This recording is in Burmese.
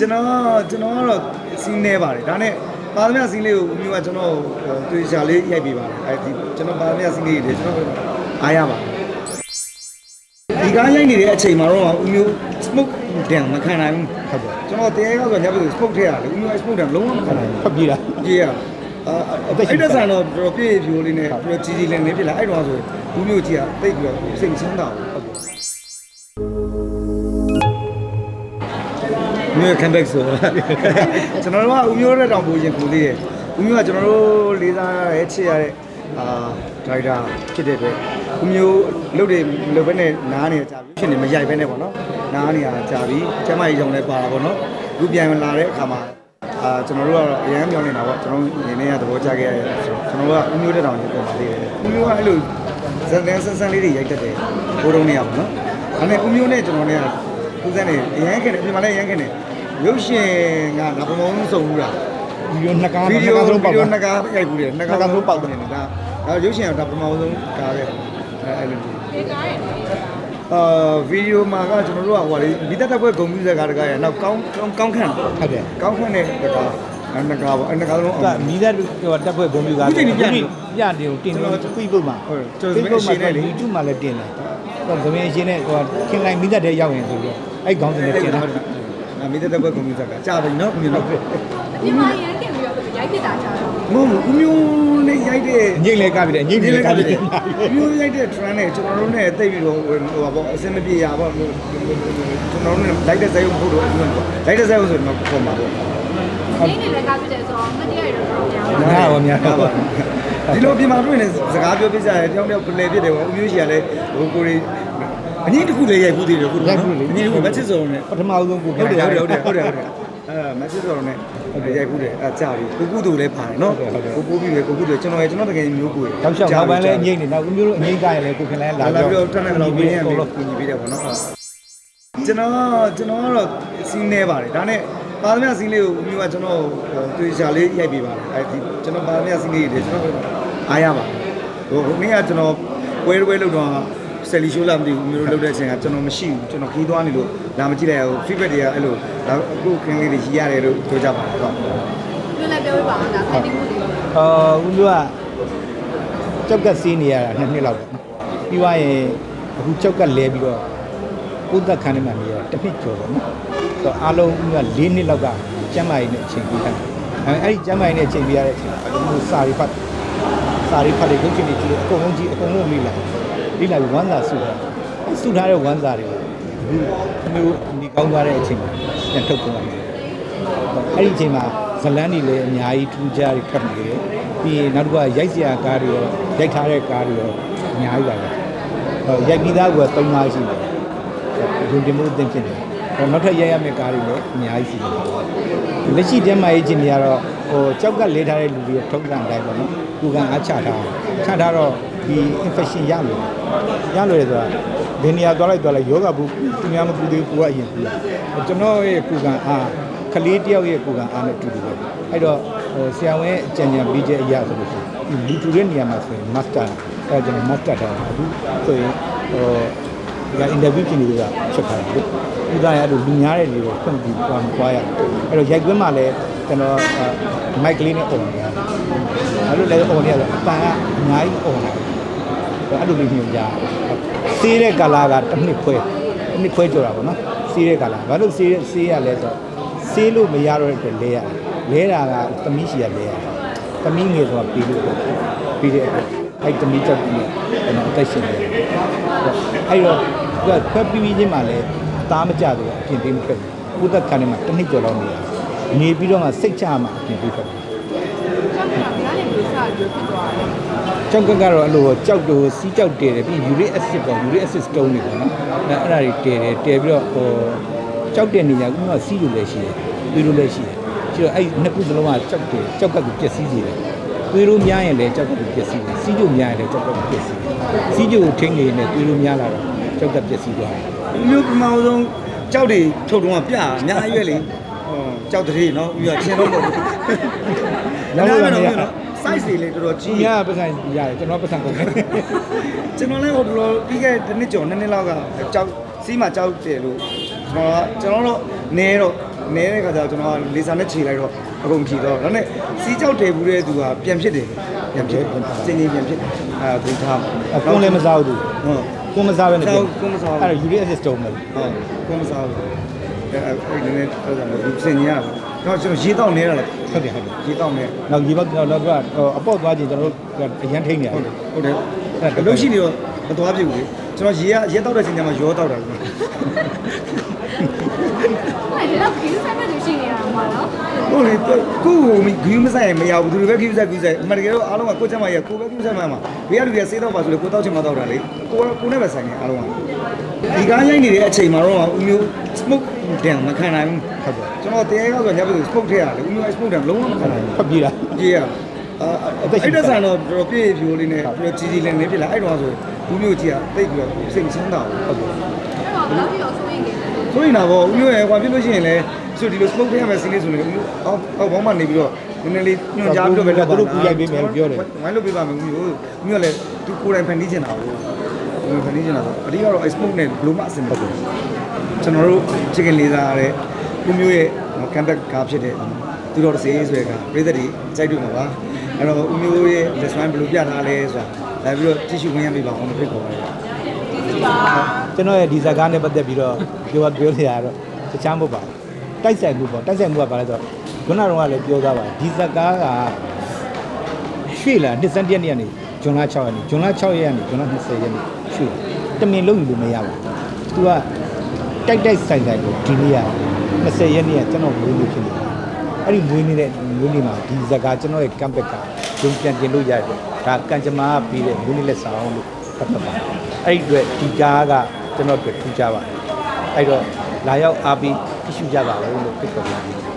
ကျွန်တော်ကျွန်တော်ကတော့စီးနေပါတယ်ဒါနဲ့ပါသမျှစီးလေးကိုဦးမျိုးကကျွန်တော်တွေ့ချာလေးရိုက်ပေးပါတယ်အဲဒီကျွန်တော်ပါသမျှစီးလေးတွေကျွန်တော်အားရပါတယ်ဒီကားရိုက်နေတဲ့အချိန်မှာတော့ဦးမျိုး smoke တန်မခံနိုင်ဘူးဟုတ်ကဲ့ကျွန်တော်တရားရောက်ဆိုညဘက် smoke ထည့်ရတယ်ဦးမျိုး smoke တန်လုံးဝမခံနိုင်ဘူးဖတ်ပြေးတာပြေးရအာအဲ့ဒါဆန်တော့တော်တော်ပြည့်ပြိုလေးနဲ့ပြီးတော့ကြီးကြီးလင်းလင်းဖြစ်လာအဲ့တော့ဆိုဦးမျိုးကြီးကတိတ်ပြီးတော့စိတ်မချမ်းသာဘူး မြို့ comeback ဆိုတော့ကျွန်တော်တို့ကဦးမျိုးတဲ့တောင်ပူရင်ပူသေးတယ်ဦးမျိုးကကျွန်တော်တို့လေးစားရတဲ့ချစ်ရတဲ့အာဒရိုက်တာဖြစ်တဲ့အတွက်ဦးမျိုးလုတ်တယ်လုတ်ဘဲနဲ့နားနေကြပြီဖြစ်နေမရိုက်ဘဲနဲ့ပေါ့နော်နားနေရကြပြီကျမကြီးကြောင့်လည်းပါတာပေါ့နော်အခုပြန်လာတဲ့အခါမှာအာကျွန်တော်တို့ကတော့အရန်ပြောင်းနေတာပေါ့ကျွန်တော်နေနေရသဘောကျခဲ့ရတယ်ဆိုတော့ကျွန်တော်ကဦးမျိုးတဲ့တောင်ရင်ပုံပါသေးတယ်ဦးမျိုးကအဲ့လိုဇန်တန်ဆန်းဆန်းလေးတွေရိုက်တတ်တယ်ဘိုးတုံးနေရပါတော့ဒါနဲ့ဦးမျိုးနဲ့ကျွန်တော်နဲ့က ဦးစန်းနေအရန်ခင်တယ်အပြင်မှာလည်းအရန်ခင်တယ်ရုပ်ရှင်ကငါပမောင်းစုံဘူးလားဗီဒီယိုနှစ်ကားဗီနှစ်ဒီယိုကားဗီလုံးဒီပေါက်ယိုတာနှစ်ကားရိုက်ဘူးတယ်နှစ်ကားနှစ်ကားလုံးပေါက်တယ်ဒါဒါရုပ်ရှင်ကဒါပထမဆုံးကားတဲ့အဲအဲ့လိုဒီကားရဲ့အာဗီဒီယိုမှာကကျွန်တော်တို့ကဟိုလေမိသက်တက်ပွဲဂုံမြူဇက်ကားတကားရနောက်ကောင်းကောင်းခန့်ဟုတ်တယ်ကောင်းခန့်တဲ့တကားအဲနှစ်ကားပေါ့အဲနှစ်ကားလုံးကအောင်မီးသက်ဟိုတက်ဖွဲ့ဂုံပြူကဒီနေ့ပြန်နေပြတယ်ကိုတင်တယ် Facebook မှာဟုတ်ကျွန်တော် Facebook ရှင်းနေလေ YouTube မှာလည်းတင်တယ်တော့သမင်းရှင်းတဲ့ဟိုခင်လိုက်မီးသက်တဲ့ရောက်ရင်ဆိုပြီး အဲ့ခေါင်းစဉ်နဲ့တင်တာဟုတ်တယ်အမိသက်တက်ပွဲဂုံမြူဇက်ကကြာပြီနော်ဦးမျိုးနော်ဒီမှာရန်တင်ပြီးတော့ရိုက်ဖြစ်တာချာတော့မဟုတ်ဘူးဦးမျိုးနဲ့ရိုက်တဲ့ညိတ်လဲကပ်ပြီးတယ်ညိတ်လဲကပ်ပြီးတယ်ဦးမျိုးရိုက်တဲ့ trend နဲ့ကျွန်တော်တို့နဲ့တိတ်ပြီးတော့ဟိုပါပေါ့အစင်မပြေရပါဘူးကျွန်တော်တို့နဲ့လိုက်တဲ့ဇာတ်ရုပ်မဟုတ်တော့ဘူးပေါ့လိုက်တဲ့ဇာတ်ရုပ်ဆိုတော့ပုံပါပေါ့ဒီနေ့လည်းကားဖြစ်တယ်ဆိုတော့မတရားရတော့များပါနားပါများပါဒီလိုပြင်မာတွေ့နေစကားပြောပြကြတယ်တယောက်တယောက်ပလဲပြစ်တယ်ပေါ့ဦးမျိုးရှိရလဲဟိုကိုရီ အနည်းတစ်ခုလေးရိုက်ဘူးသေးတယ်ခုတော့နော်အနည်းတစ်ခုမချစ်စုံနဲ့ပထမဆုံးကိုဟုတ်တယ်ဟုတ်တယ်ဟုတ်တယ်ဟုတ်တယ်ဟုတ်တယ်အဲမချစ်စုံနဲ့ဟုတ်တယ်ရိုက်ဘူးတယ်အဲကြာပြီကိုကုတူလည်းပါတယ်နော်ကိုပိုးပြီးပဲကိုကုတူကျွန်တော်ရဲ့ကျွန်တော်တကယ်မျိုးကိုတောက်လျှောက်နောက်ပိုင်းလဲညိတ်နေနောက်ဦးမျိုးတို့အငိမ့်ကရလဲကိုခင်လဲလာလာပြီးတော့တက်နေတော့ဘင်းရတော့ပြီးကူညီပေးတယ်ပေါ့နော်ကျွန်တော်ကျွန်တော်ကတော့စီးနေပါတယ်ဒါနဲ့ပါသမျှစီးလေးကိုဦးမျိုးကကျွန်တော်တွေ့ချာလေးရိုက်ပေးပါတယ်အဲဒီကျွန်တော်ပါသမျှစီးလေးတွေကျွန်တော်အားရပါတယ်ဟိုနေ့ကကျွန်တော်ဝဲဝဲလို့တော့ ဆယ်လီရှိုးလာမသိဘူးမျိုးလို့လုပ်တဲ့အချိန်ကကျွန်တော်မရှိဘူးကျွန်တော်ခီးသွားနေလို့လာမကြည့်လိုက်ဘူး feedback တွေကအဲ့လိုဒါအခုခင်းလေးတွေရည်ရတယ်လို့ပြောကြပါတယ်ဟုတ်ပြလည်းပြောပြပါအောင်ဒါဖိုင်တင်မှုတွေအာဦးမျိုးကကြောက်ကစီးနေရတာနှစ်နှစ်လောက်ပေါ့ပြီးွားရင်အခုကြောက်ကလဲပြီးတော့ကိုသက်ခန်းထဲမှာနေရတစ်နှစ်ကျော်ပေါ့နော်ဆိုတော့အားလုံးဦးမျိုးက၄နှစ်လောက်ကကျမ်းမာရေးနဲ့အချိန်ပြီးတာအဲအဲ့ဒီကျမ်းမာရေးနဲ့အချိန်ပြီးရတဲ့အချိန်မှာဦးမျိုးစာရီဖတ် စာရီဖတ်တွေခုချိန်ကြီးကြည့်အကုန်လုံးကြည့်အကုန်လုံးမိလာမိလာပြီးဝမ်းစာစုထားစုထားတဲ့ဝမ်းစာတွေကိုအခုမျိုးဒီကောင်းသွားတဲ့အချိန်မှာပြန်ထုတ်ကုန်ပါတယ်အဲ့ဒီအချိန်မှာဇလန်းတွေလည်းအများကြီးထူးခြားတွေထွက်နေတယ်ပြီးရင်နောက်တစ်ခုကရိုက်စရာကားတွေရောရိုက်ထားတဲ့ကားတွေရောအများကြီးပါပဲဟောရိုက်ပြီးသားက3ပါးရှိတယ်ဒုတင်မှုအသင်ဖြစ်တယ်ဟော နောက်ထပ်ရိုက်ရမယ့်ကားတွေလည်းအများကြီးရှိတယ်လက်ရှိတည်းမှာရေးချင်နေရတော့ဟိုကြောက်ကလေးထားတဲ့လူတွေထုံးစံအတိုင်းပေါ့နော်ကိုကန်အားချထားချထားတော့ဒီ infection ရလို့ရလို့ရဆိုတာဒီနေရာသွားလိုက်သွားလိုက်ယောဂဘူးသူများမကူသေးဘူးကိုကအရင်ကူတာကျွန်တော်ရဲ့ကိုကန်အားကလေးတယောက်ရဲ့ကိုယ်ကအားနဲ့တူတူပဲအဲ့တော့ဟိုဆရာဝန်ရဲ့အကြံဉာဏ်ပေးချက်အရဆိုလို့ရှိရင်လူတူတဲ့နေရာမှာဆိုရင် master အဲ့ကျွန်တော် master ထားတာအခုဆိုရင်ဟိုဒီက interview ဖြစ်နေလို့ကချက်ထားတယ် ဥသားရအဲ့လိုလူများတဲ့နေကိုဖွင့်ပြီးသွားမှာသွားရအဲ့တော့ရိုက်ကွင်းမှာလည်းကျွန်တော်မိုက်ကလေးနဲ့ပုံနေရတယ်အဲ့လိုလည်းပုံနေရတော့အပန်ကအများကြီးပုံနေတယ်အဲ့လိုလေးညွှန်ကြားစေးတဲ့ကာလာကတစ်နှစ်ခွဲတစ်နှစ်ခွဲကျော်တာပေါ့နော်စေးတဲ့ကာလာဘာလို့စေးစေးရလဲဆိုတော့စေးလို့မရတော့တဲ့အတွက်လဲရတယ်လဲတာကသမီးရှိရလဲရတယ်သမီးငယ်ဆိုတာပြီးလို့ပြီးတဲ့အဲ့သမီးချက်ပြီးကျွန်တော်အသက်ရှင်နေတယ်အဲ့တော့သူကဖက်ပြီးပြီးချင်းမှလည်း သားမကြဘူးအပြင်ပေးမထွက်ဘူးကုသခန်းထဲမှာတစ်နှစ်ကျော်လောက်နေရတယ်နေပြီးတော့မှစိတ်ချမှအပြင်ပေးထွက်တယ်ကျောက်ကဘယ်ကနေပြီးစရွဖြစ်သွားလဲကြောက်ကကတော့အဲ့လိုကြောက်တူစီးကြောက်တဲတယ်ပြီးယူရစ်အက်ဆစ်ပေါ့ယူရစ်အက်ဆစ်စတုန်းတွေပေါ့နော်အဲ့အဲ့ဒါတွေတဲတယ်တဲပြီးတော့ဟိုကြောက်တဲ့နေရာကဥပမာစီးလို့လည်းရှိတယ်တွေးလို့လည်းရှိတယ်ရှိတော့အဲ့နှစ်ခုစလုံးကကြောက်တယ်ကြောက်ကကပျက်စီးစေတယ်တွေးလို့များရင်လည်းကြောက်ကပျက်စီးတယ်စီးကြုံများရင်လည်းကြောက်ကပျက်စီးတယ်စီးကြုံကိုထိန်းနေရင်လည်းတွေးလို့များလာတော့ကြောက်ကပျက်စီးသွားတယ်ဦး မျိုးပမာဆုံးကြောက်တွေထုတ်တော့ပြအများကြီးပဲလေဟောကြောက်တဲ့နော်ဦးရချင်းတော့ပေါ့နောက်လို့လည်းမရနော် size တွေလေတော်တော်ကြီးကြီးရပတ်စံရတယ်ကျွန်တော်ပတ်စံကုန်တယ်ကျွန်တော်လည်းဟိုတော်တော်ပြီးခဲ့တဲ့နှစ်ကျော်နှစ်နှစ်လောက်ကကြောက်စီးမှာကြောက်တယ်လို့ကျွန်တော်ကကျွန်တော်တော့နေတော့နေတဲ့ခါကျတော့ကျွန်တော်ကလေဆာနဲ့ခြေလိုက်တော့အကုန်ဖြီတော့ဒါနဲ့စီးကြောက်တယ်ဘူးတဲ့သူကပြန်ဖြစ်တယ်ပြန်ဖြစ်စင်ကြီးပြန်ဖြစ်အဲဒိထားအကွန်လည်းမစားဘူးသူဟုတ် ကွန်မစားပဲနဲ့ကွန်မစားဘူး အဲ့ဒါ uric acid တုံးမယ်ဟုတ်ကွန်မစားဘူးအဲအဲ့ဒီနေ့အဲ့ဒါမျိုးစင်ကြီးရတော့ကျွန်တော်ရေတောက်နေတာလေဟုတ်တယ်ဟုတ်တယ်ရေတောက်နေနောက်ရေဘက်တော့တော့အပေါ့သွားချင်းကျွန်တော်တို့အရန်ထိန်နေရတယ်ဟုတ်တယ်အလုပ်ရှိနေတော့ မသွားပြဘူးလေကျွန်တော်ရေကရေတောက်တဲ့ချိန်ကျမှရောတောက်တာကွာအဲ့ဒီတော့ခီးဆိုင်မဲ့သူရှိနေတာမှာနော်ဟုတ်လေကိုကိုဂီးမဆိုင်မရဘူးသူတွေပဲဂီးဆိုင်ဂီးဆိုင်အမှန်တကယ်တော့အားလုံးကကိုချက်မရကိုပဲဂီးဆိုင်မှာမှာဘေးကလူတွေကစေးတော့ပါဆိုလေကိုတောက်ချင်မှတောက်တာလေကိုကိုနဲ့ပဲဆိုင်နေအားလုံးကဒီကားရိုက်နေတဲ့အချိန်မှာတော့ဦးမျိုး smoke တန်မခံနိုင်ဘူးဟုတ်တယ်ကျွန်တော်တရားရောက်ဆိုညဘက်ဆို smoke ထည့်ရတယ်ဦးမျိုး smoke တန်လုံးဝမခံနိုင်ဘူးဖတ်ပြီးတာ ကြီးရအာအဲ့ဒါဆန်တော့တော်တော်ပြည့်ပြိုးလေးနဲ့ပြီးတော့ကြီးကြီးလေးလေးဖြစ်လာအဲ့တော့ဆိုဦးမျိုးကြီးကတိတ်ပြီးတော့စိတ်မချမ်းသာဘူးဟုတ်ကဲ့အဲ့တော့ဘယ်လောက်ပြီးတော့ဆိုရင်နေလဲဆိုရင်တော့ဦးမျိုးရဲ့ဟိုဖြစ်လို့ရှိရင်လည်းဆိုဒီလို smoke ထည့်ရမယ်စီးလေးဆိုရင်ဦးမျိုးအောက်အောက်ဘောင်းမှနေပြီးတော့နည်းနည်းလေးညွှန်ကြားပြီးတော့ပဲဝိုင်းလို့ပြပါမယ်ဦးမျိုးဦးမျိုးလည်းသူကိုယ်တိုင်ဖန်တီးချင်တာကိုဦးဖန်တီးချင်တာဆိုအဓိကတော့ smoke နဲ့ဘလို့မှအဆင်မပြေဘူးကျွန်တော်တို့ chicken လေးစားရတဲ့ဦးမျိုးရဲ့ comeback ကားဖြစ်တဲ့သူတော်စေးဆိုတဲ့ကပြည်သက်တွေကြိုက်တွေ့မှာပါ အဲ့တော့ဦးမျိုးရဲ့ restaurant ဘယ်လိုပြထားလဲဆိုတာလာပြီးတော့ကြည့်ရှုခွင့်ရပြီပါအောင်ဖိတ်ခေါ်ပါတယ်ကျွန်တော်ရဲ့ဒီဇာကားနဲ့ပတ်သက်ပြီးတော့ပြောပြောနေရတော့တခြားမဟုတ်ပါဘူးတိုက်ဆိုင်မှုပေါ့တိုက်ဆိုင်မှုကဘာလဲဆိုတော့ခုနကတော့လည်းပြောသားပါဒီဇာကားကရွှေ့လာနှစ်စံတရက်နေ့ကနေဂျွန်လာ6ရက်နေ့ဂျွန်လာ6ရက်နေ့ဂျွန်လာ20ရက်နေ့ရွှေ့တမင်လုံးယူလို့မရဘူးသူကတိုက်တိုက်ဆိုင်ဆိုင်ကိုဒီနေ့က20ရက်နေ့ကကျွန်တော်မွေးနေ့ဖြစ်နေတယ် အဲ့ဒီမွေးနေ့တဲ့မွေးနေ့မှာဒီဇာကားကျွန်တော်ရဲ့ကမ်ဘက်ကဂျုံပြန်ကျင်လို့ရတယ်ဒါကံကြမ္မာကပြီးတဲ့မွေးနေ့လက်ဆောင်လို့ပတ်သက်ပါတယ်အဲ့ဒီအတွက်ဒီကားကကျွန်တော်တို့ထူးခြားပါတယ်အဲ့တော့လာရောက်အားပြီးကြည့်ရှုကြပါဦးလို့ဖိတ်ခေါ်ပါတယ်